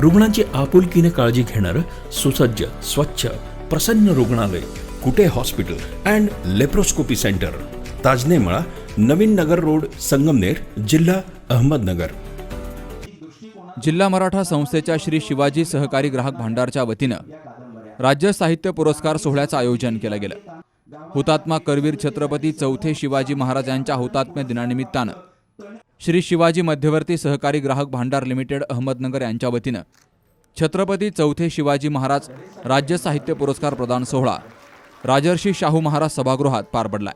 रुग्णांची आपुलकीने काळजी घेणारं सुसज्ज स्वच्छ प्रसन्न रुग्णालय Kute hospital and laparoscopy centre. Tajane मळा नवीन नगर रोड संगमनेर जिल्हा अहमदनगर. जिल्हा मराठा संस्थेच्या श्री शिवाजी सहकारी ग्राहक भांडारच्या वतीनं राज्य साहित्य पुरस्कार सोहळ्याचं आयोजन केलं गेलं. हुतात्मा करवीर छत्रपती चौथे शिवाजी महाराज यांच्या हुतात्म्य दिनानिमित्तानं श्री शिवाजी मध्यवर्ती सहकारी ग्राहक भांडार लिमिटेड अहमदनगर यांच्या वतीनं छत्रपती चौथे शिवाजी महाराज राज्य साहित्य पुरस्कार प्रदान सोहळा राजर्षी शाहू महाराज सभागृहात पार पडला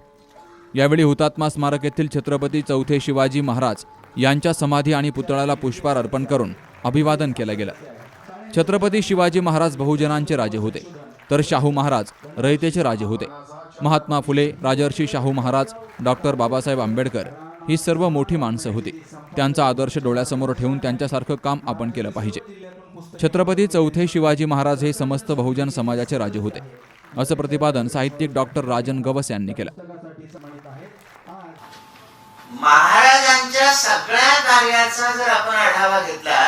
यावेळी हुतात्मा स्मारक येथील छत्रपती चौथे शिवाजी महाराज यांच्या समाधी आणि पुतळ्याला पुष्पार अर्पण करून अभिवादन केलं गेलं. छत्रपती शिवाजी महाराज बहुजनांचे राजे होते तर शाहू महाराज रयतेचे राजे होते. महात्मा फुले राजर्षी शाहू महाराज डॉक्टर बाबासाहेब आंबेडकर ही सर्व मोठी माणसं होती. त्यांचा आदर्श डोळ्यासमोर ठेवून त्यांच्यासारखं काम आपण केलं पाहिजे. छत्रपती चौथे शिवाजी महाराज हे समस्त बहुजन समाजाचे राजे होते. असं प्रतिपादन साहित्यिक डॉक्टर राजन गवस यांनी केलं. महाराजांच्या सगळ्या कार्याचा जर आपण आढावा घेतला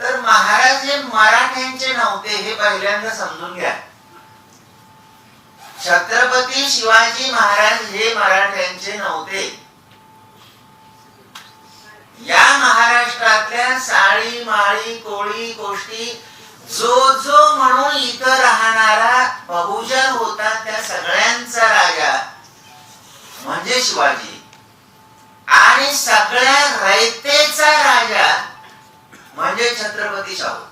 तर महाराज हे मराठ्यांचे नव्हते हे पहिल्यांदा समजून घ्या. छत्रपती शिवाजी महाराज हे मराठ्यांचे नव्हते. या महाराष्ट्रातल्या साळी माळी कोळी गोष्टी जो जो म्हणून इथं राहणारा बहुजन होता त्या सगळ्यांचा राजा म्हणजे शिवाजी. आणि सगळ्या रयतेचा राजा म्हणजे छत्रपती शाहू.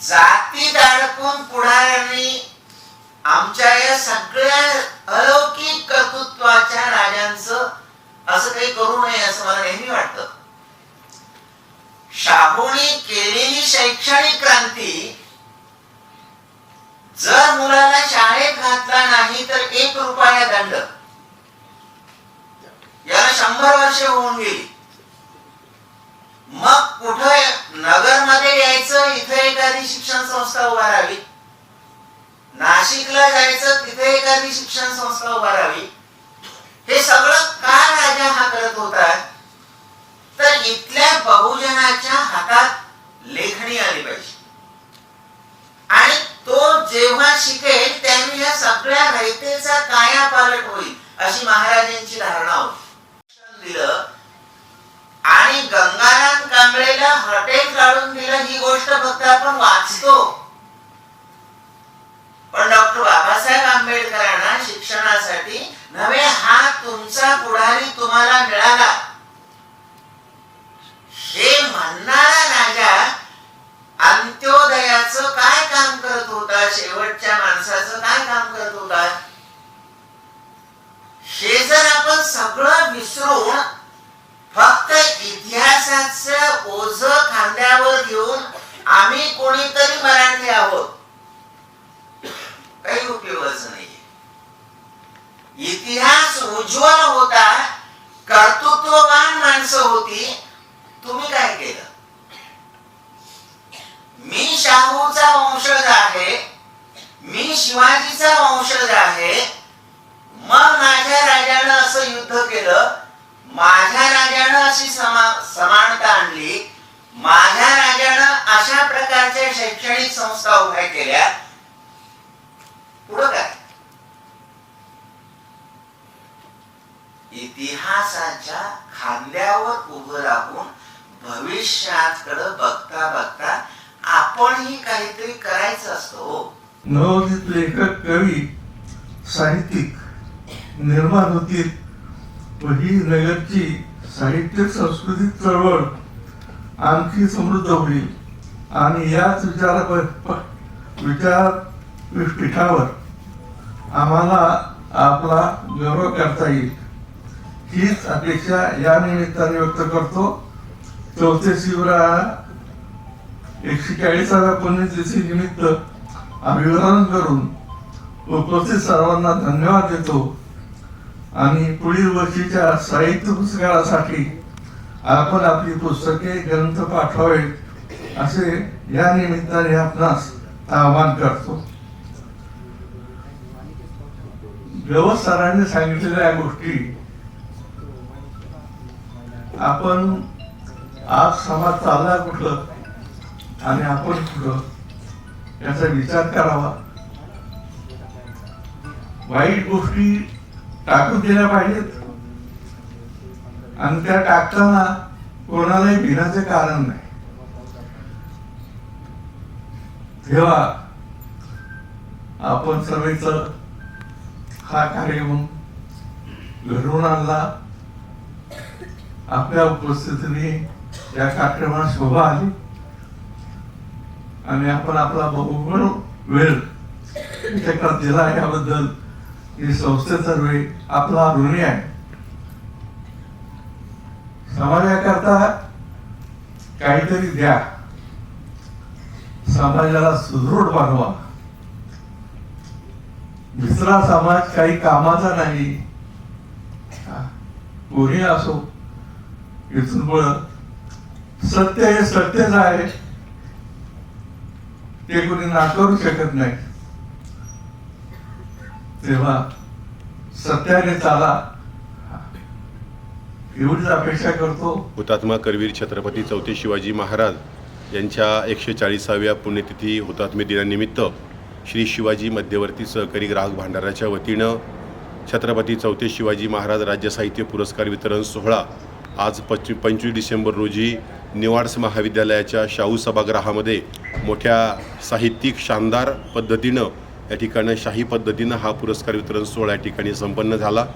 जाती दाडकून पुढाऱ्यांनी आमच्या या सगळ्या अलौकिक कर्तृत्वाच्या राजांचं असं काही करू नये असं मला नेहमी वाटतं. शाहूने केलेली शैक्षणिक क्रांती जर मुलाला शाळेत घातला नाही तर एक रुपया दंड. याला शंभर वर्ष होऊन गेली. मग कुठं नगरमध्ये यायचं? इथे एखादी शिक्षण संस्था उभारावी नाशिकला जायचं? तिथे एखादी शिक्षण संस्था उभारावी हे सगळं का राजा हा करत होता? तर इथल्या बहुजनाच्या हातात लेखणी आली पाहिजे. आणि तो जेव्हा शिकेल त्यावेळी या सगळ्या रयतेचा कायापालट होईल अशी महाराजांची धारणा होती. दिलं आणि गंगाराम कांबळेला हॉटेल काढून दिलं ही गोष्ट फक्त आपण वाचतो. पण डॉक्टर बाबासाहेब आंबेडकरांना शिक्षणासाठी नव्या तुमचा पुढारी तुम्हाला मिळाला. हे म्हणणारा राजा अंत्योदयाचं काय काम करत होता? शेवटच्या माणसाचं काय काम करत होता? हे जर आपण सगळं विसरून फक्त इतिहासाच ओझ खांद्यावर घेऊन आम्ही कोणीतरी मराठी आहोत. काही उपयोगच नाही. इतिहास उज्ज्वल होता कर्तृत्ववान माणसं होती. तुम्ही काय केलं? मी शाहूचा वंशज आहे मी शिवाजीचा वंशज आहे. मग माझ्या राजानं असं युद्ध केलं माझ्या राजानं अशी समा समानता आणली माझ्या राजानं अशा प्रकारच्या शैक्षणिक संस्था उभ्या केल्या. पुढं काय? इतिहासाच्या खांद्यावर उभं राहून भविष्याकडे बघता बघता आपणही काहीतरी करायचं असतो हो. नवोदित लेखक कवी साहित्यिक निर्माण होतील. व ही नगरची साहित्य सांस्कृतिक चळवळ आणखी समृद्ध होईल. आणि याच विचारा विचार पीठावर आम्हाला आपला गौरव करता येईल. हीच अपेक्षा या निमित्ताने व्यक्त करतो. चौथे शिवरा एकशे चाळीसाव्या पुण्यतिथी निमित्त अभिवादन करून उपस्थित सर्वांना धन्यवाद देतो. आणि पुढील वर्षीच्या साहित्य पुस्तकासाठी आपण आपली पुस्तके ग्रंथ पाठवावे असे या निमित्ताने आपणास आवाहन करतो. गवत सांगितलेल्या गोष्टी आपण आज समाज चालला कुठलं आणि आपण कुठलं याचा विचार करावा. वाईट गोष्टी टाकून दिल्या पाहिजेत. आणि त्या टाकताना कोणालाही भिनाचे कारण नाही. तेव्हा आपण सगळेच हा कार्यक्रम घडवून आणला. आपल्या उपस्थितीने या कार्यक्रमात शोभा आली. आणि आपण आपला बहुगुण वेळ त्याच्याकडे दिला याबद्दल ही संस्थेतर्फे आपला ऋणी आहे. समाजाकरता काहीतरी द्या. समाजाला सुदृढ बनवा. दुसरा समाज काही कामाचा नाही. कोणी असो इथून पुढं सत्य हे सत्यच आहे. ते कोणी नाकारू शकत नाही. तेव्हा सत्याने चाला. एवढीच अपेक्षा करतो. हुतात्मा करवीर छत्रपती चौथे शिवाजी महाराज यांच्या एकशे चाळीसाव्या पुण्यतिथी हुतात्मे दिनानिमित्त श्री शिवाजी मध्यवर्ती सहकारी ग्राहक भांडाराच्या वतीनं छत्रपती चौथे शिवाजी महाराज राज्य साहित्य पुरस्कार वितरण सोहळा आज पच्ची पंचवीस डिसेंबर रोजी निवाड्स महाविद्यालयाच्या शाहू सभागृहामध्ये मोठ्या साहित्यिक शानदार पद्धतीनं या ठिकाणी शाही पद्धतीनं हा पुरस्कार वितरण सोहळा या ठिकाणी संपन्न झाला.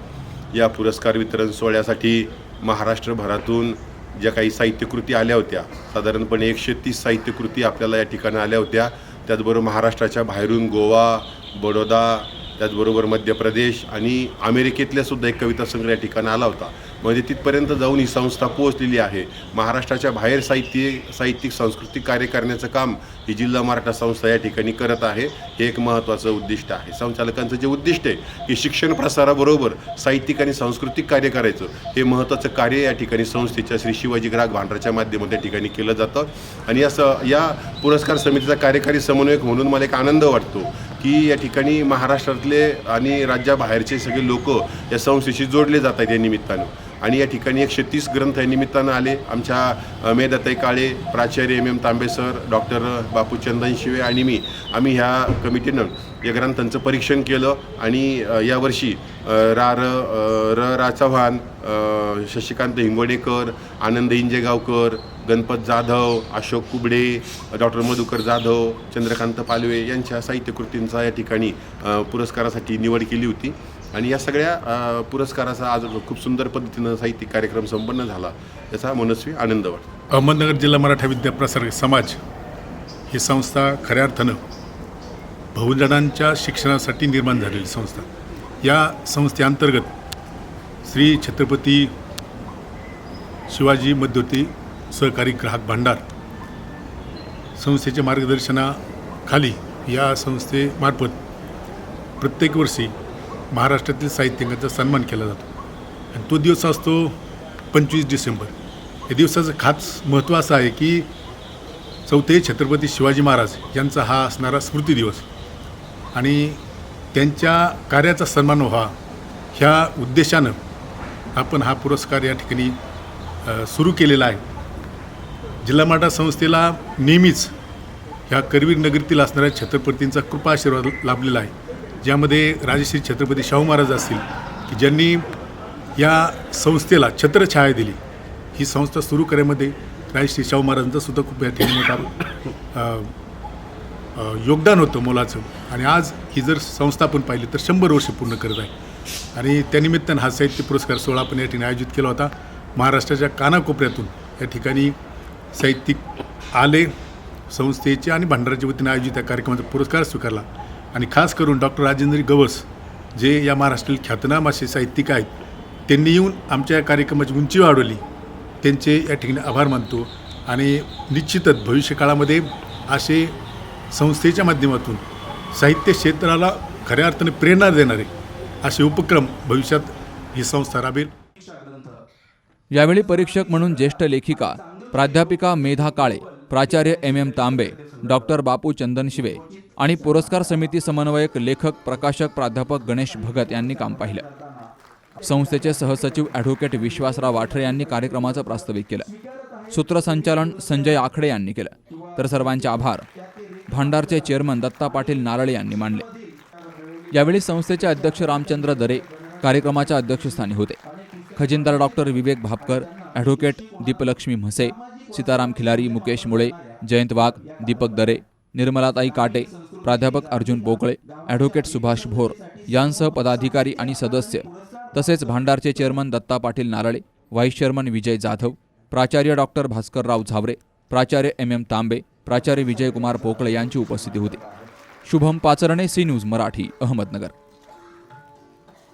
या पुरस्कार वितरण सोहळ्यासाठी महाराष्ट्रभरातून ज्या काही साहित्यकृती आल्या होत्या साधारणपणे एकशे तीस साहित्यकृती आपल्याला या ठिकाणी आल्या होत्या. त्याचबरोबर महाराष्ट्राच्या बाहेरून गोवा बडोदा त्याचबरोबर मध्य प्रदेश आणि अमेरिकेतल्यासुद्धा एक कविता संग्रह या ठिकाणी आला होता. म्हणजे तिथपर्यंत जाऊन ही संस्था पोहोचलेली आहे. महाराष्ट्राच्या बाहेर साहित्य साहित्यिक सांस्कृतिक कार्य करण्याचं काम ही जिल्हा मराठा संस्था या ठिकाणी करत आहे. हे एक महत्त्वाचं उद्दिष्ट आहे. संचालकांचं जे उद्दिष्ट आहे की शिक्षण प्रसाराबरोबर साहित्यिक आणि सांस्कृतिक कार्य करायचं हे महत्त्वाचं कार्य या ठिकाणी संस्थेच्या श्री शिवाजी ग्राहक भांडाराच्या माध्यमातून या ठिकाणी केलं जातं. आणि या स या पुरस्कार समितीचा कार्यकारी समन्वयक म्हणून मला एक आनंद वाटतो की या ठिकाणी महाराष्ट्रातले आणि राज्याबाहेरचे सगळे लोक या संस्थेशी जोडले जात आहेत या निमित्तानं. आणि या ठिकाणी एकशे तीस ग्रंथ या निमित्तानं आले. आमच्या मेदाताई काळे प्राचार्य M M Tambe sir doctor Bapu Chandan Shive आणि मी आम्ही ह्या कमिटीनं या ग्रंथांचं परीक्षण केलं आणि यावर्षी रा र र रा चव्हाण शशिकांत हिंगवडेकर आनंद इंजेगावकर गणपत जाधव अशोक कुबडे डॉक्टर मधुकर जाधव चंद्रकांत पालवे यांच्या साहित्यकृतींचा या ठिकाणी पुरस्कारासाठी निवड केली होती. आणि या सगळ्या पुरस्काराचा आज खूप सुंदर पद्धतीनं साहित्यिक कार्यक्रम संपन्न झाला याचा मनस्वी आनंद वाटतो. अहमदनगर जिल्हा मराठा विद्याप्रसारक समाज ही संस्था खऱ्या अर्थानं बहुजनांच्या शिक्षणासाठी निर्माण झालेली संस्था. या संस्थेअंतर्गत श्री छत्रपती शिवाजी मध्यवर्ती सहकारी ग्राहक भांडार संस्थेच्या मार्गदर्शनाखाली या संस्थेमार्फत प्रत्येक वर्षी महाराष्ट्रातील साहित्यिकांचा सन्मान केला जातो. आणि तो दिवस असतो पंचवीस डिसेंबर. या दिवसाचं खास महत्त्व असं आहे की चौथे छत्रपती शिवाजी महाराज यांचा हा असणारा स्मृती दिवस. आणि त्यांच्या कार्याचा सन्मान व्हा ह्या उद्देशानं आपण हा पुरस्कार या ठिकाणी सुरू केलेला आहे. जिल्हा मराठा संस्थेला नेहमीच ह्या करवीर नगरीतील असणाऱ्या छत्रपतींचा कृपा आशीर्वाद लाभलेला आहे. ज्यामध्ये राजश्री छत्रपती शाहू महाराज असतील की ज्यांनी या संस्थेला छत्रछाया दिली ही संस्था सुरू करण्यामध्ये राजश्री शाहू महाराजांचं सुद्धा खूप या ठिकाणी मोठा योगदान होतं मोलाचं. आणि आज ही जर संस्था आपण पाहिली तर शंभर वर्ष पूर्ण करत आहे. आणि त्यानिमित्तानं हा साहित्य पुरस्कार सोहळा आपण या ठिकाणी आयोजित केला होता. महाराष्ट्राच्या कानाकोपऱ्यातून या ठिकाणी साहित्यिक आले संस्थेचे आणि भंडाराच्या वतीने आयोजित या कार्यक्रमाचा पुरस्कार स्वीकारला. आणि खास करून डॉक्टर राजेंद्र गवस जे या महाराष्ट्रातील ख्यातनाम असे साहित्यिक आहेत त्यांनी येऊन आमच्या या कार्यक्रमाची उंची वाढवली. त्यांचे या ठिकाणी आभार मानतो आणि निश्चितच भविष्यकाळामध्ये असे संस्थेच्या माध्यमातून साहित्य क्षेत्राला खऱ्या अर्थाने प्रेरणा देणारे असे उपक्रम भविष्यात ही संस्था राबेल. यावेळी परीक्षक म्हणून ज्येष्ठ लेखिका प्राध्यापिका मेधा काळे प्राचार्य M M Tambe doctor Bapu Chandan Shive आणि पुरस्कार समिती समन्वयक लेखक प्रकाशक प्राध्यापक गणेश भगत यांनी काम पाहिलं. संस्थेचे सहसचिव ॲडव्होकेट विश्वासराव वाठरे यांनी कार्यक्रमाचं प्रास्ताविक केलं. सूत्रसंचालन संजय आखडे यांनी केलं. तर सर्वांचे आभार. भांडारचे चेअरमन दत्ता पाटील नारळे यांनी मानले. यावेळी संस्थेचे अध्यक्ष रामचंद्र दरे कार्यक्रमाच्या अध्यक्षस्थानी होते. खजिनदार डॉक्टर विवेक भापकर ॲडव्होकेट दीपलक्ष्मी म्हसे सीताराम खिलारी मुकेश मुळे जयंत वाघ दीपक दरे निर्मलाताई काटे प्राध्यापक अर्जुन बोकळे ॲडव्होकेट सुभाष भोर यांसह पदाधिकारी आणि सदस्य तसेच भांडारचे chairman Datta Patil Narale vice chairman Vijay Jadhav प्राचार्य डॉक्टर भास्करराव झावरे प्राचार्य एम एम तांबे प्राचार्य विजयकुमार पोकळे यांची उपस्थिती होती. Shubham Pacharne C news Marathi Ahmednagar.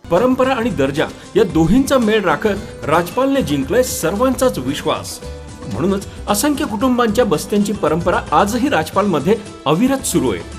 परंपरा आणि दर्जा या दोन्हींचा मेळ राखत राजपालने जिंकलाय सर्वांचाच विश्वास. म्हणूनच असंख्य कुटुंबांच्या बस्त्यांची परंपरा आजही राजपालमध्ये अविरत सुरू आहे.